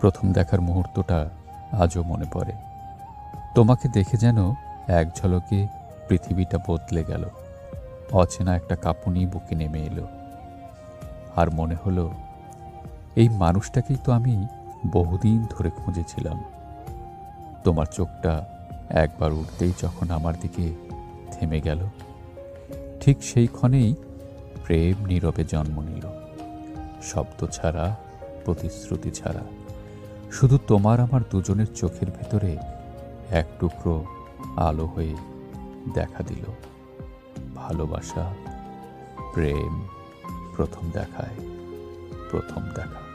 প্রথম দেখার মুহূর্তটা আজও মনে পড়ে। তোমাকে দেখে যেন এক ঝলকে পৃথিবীটা বদলে গেল। অচেনা একটা কাঁপুনি বুকে নেমে এলো। আর মনে হলো, এই মানুষটাকেই তো আমি বহুদিন ধরে খুঁজেছিলাম। তোমার চোখটা একবার উঠতেই যখন আমার দিকে থেমে গেল, ঠিক সেই ক্ষণেই প্রেম নীরবে জন্ম নিল। শব্দ ছাড়া, প্রতিশ্রুতি ছাড়া। শুধু তোমার আমার দুজনের চোখের ভেতরে এক টুকরো আলো হয়ে দেখা দিল। ভালোবাসা, প্রেম প্রথম দেখায়, প্রথম দেখা।